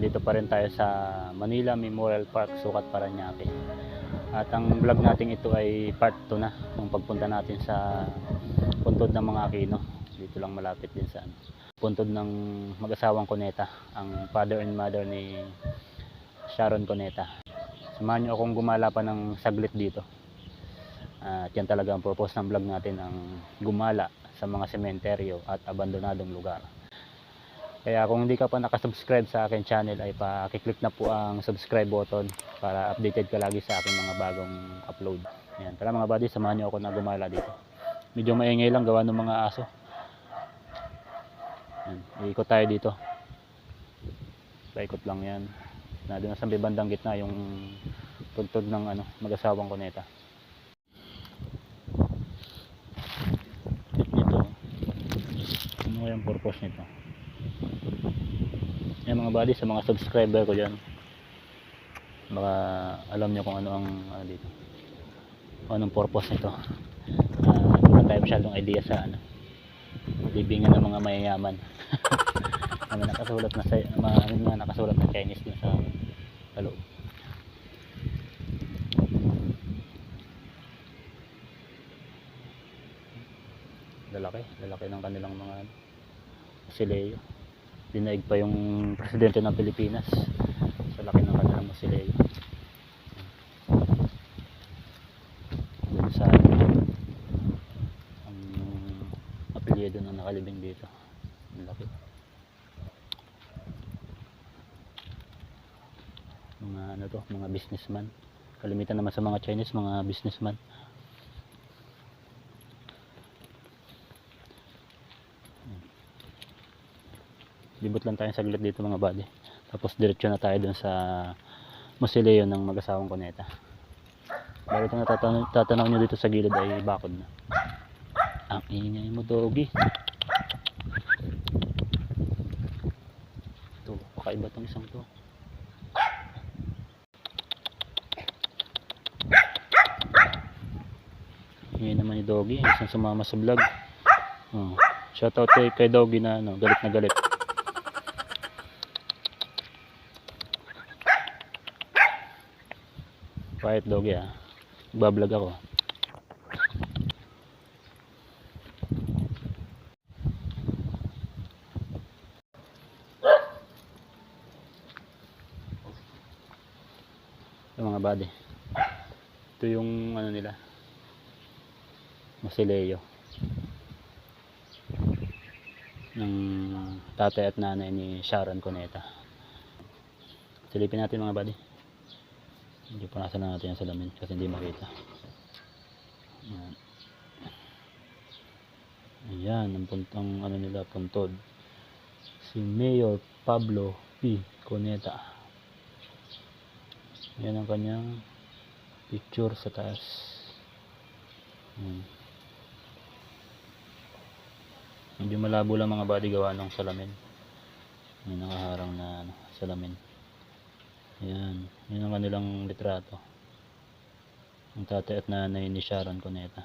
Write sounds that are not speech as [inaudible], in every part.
Nandito pa rin tayo sa Manila Memorial Park, Sukat, Paranaque. At ang vlog natin ito ay part 2 na ng pagpunta natin sa puntod ng mga Aquino. Dito lang malapit din sa ano. Puntod ng mag-asawang Coneta, ang father and mother ni Sharon Coneta. Samahan niyo akong gumala pa ng saglit dito. At yan talaga ang purpose ng vlog natin, ang gumala sa mga sementeryo at abandonadong lugar. Kaya kung hindi ka pa nakasubscribe sa akin channel ay pakiclick na po ang subscribe button para updated ka lagi sa aking mga bagong upload. Ayan, tara mga buddy, samahan niyo ako na gumala dito. Medyo maingay lang gawa ng mga aso. Ayan, iikot tayo dito. Paikot lang yan. Na doon sa bandang gitna yung tugtog ng ano, mag-asawang kuneta. Nito. Ano yung purpose nito? Yan mga buddy sa mga subscriber ko dyan. Baka alam nyo kung ano ang ano dito. Kung anong purpose nito. Uh, wala tayo masyadong idea sa ano. Libingan ng mga mayayaman. [laughs] ano nakasulat na sa mga, mga nakasulat na Chinese din sa loob. Lalaki, lalaki ng kanilang mga ano, sileo dinaig pa yung presidente ng Pilipinas. Sa laki ng kanilang mausoleo dun sa ang apelyido ng nakalibing dito. Ang laki. Mga ano to mga businessman. Kalimitan naman sa mga Chinese mga businessman libot lang tayo saglit dito mga buddy. Tapos diretso na tayo dun sa musileo ng mag-asawang kuneta bali ito natatanaw, tatanaw nyo dito sa gilid ay bakod na. Ang ingay mo dogi ito pakaiba tong isang to. Ingay naman ni dogi isang sumama sa vlog. Oh. shoutout kay, kay dogi na ano, galit na galit Quiet doggy ah. Bablog ako. Ito mga buddy. Ito yung ano nila. Masileyo. ng tatay at nanay ni Sharon Cuneta. Silipin natin mga buddy. Hindi pa nasa na natin yung salamin kasi hindi makita. Ayan. Ang puntang ano nila, puntod. Si Mayor Pablo P. Coneta. Ayan ang kanyang picture sa taas. Medyo malabo lang mga body gawa ng salamin. May nakaharang na ano, salamin. Ayan, yun ang kanilang litrato. Ang tatay at nanay ni Sharon Cuneta.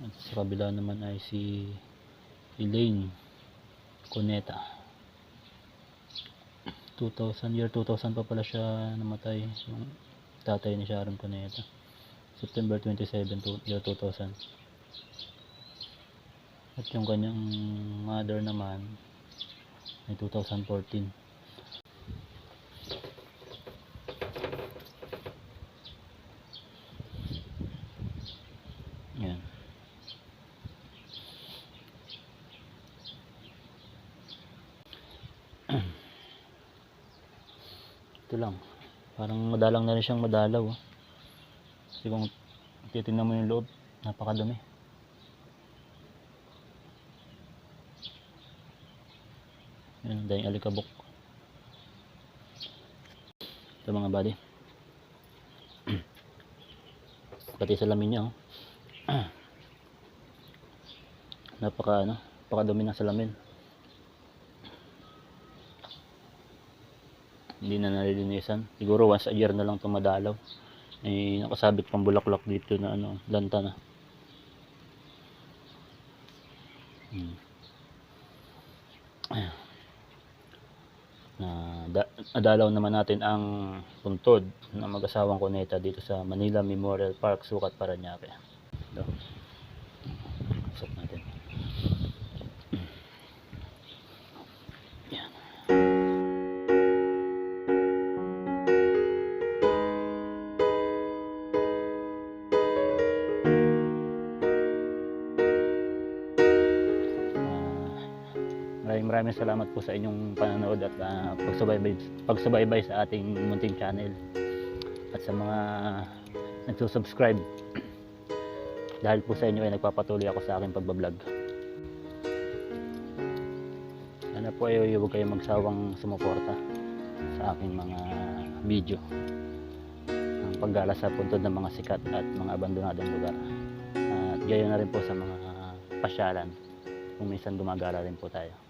At sa kabila naman ay si Elaine Cuneta. 2000, year 2000 pa pala siya namatay. Yung tatay ni Sharon Cuneta. September 27, to- year 2000. At yung kanyang mother naman ay 2014. Yan. [clears throat] Ito lang. Parang madalang na rin siyang madalaw. oh. Kasi kung titignan mo yung loob, napakadumi. Yan, dahil alikabok. Ito mga buddy. [clears throat] Pati sa lamin niya, oh. [clears throat] Napaka, ano, napakadumi ng salamin. Hindi na nalilinisan. Siguro once a year na lang tumadalaw. Eh, nakasabit pang bulaklak dito na ano, lanta na. Nadalaw naman natin ang puntod ng mag-asawang Cuneta dito sa Manila Memorial Park, Sukat, Paranaque. Ito. Usap natin. Maraming salamat po sa inyong panonood at ah, pagsubaybay, pagsubaybay sa ating munting channel at sa mga nagsusubscribe. [clears throat] Dahil po sa inyo ay nagpapatuloy ako sa aking pagbablog. Sana po ay huwag kayong magsawang sumuporta sa aking mga video. Ang paggala sa puntod ng mga sikat at mga abandonadong lugar. At gayon na rin po sa mga pasyalan. Kung minsan gumagala rin po tayo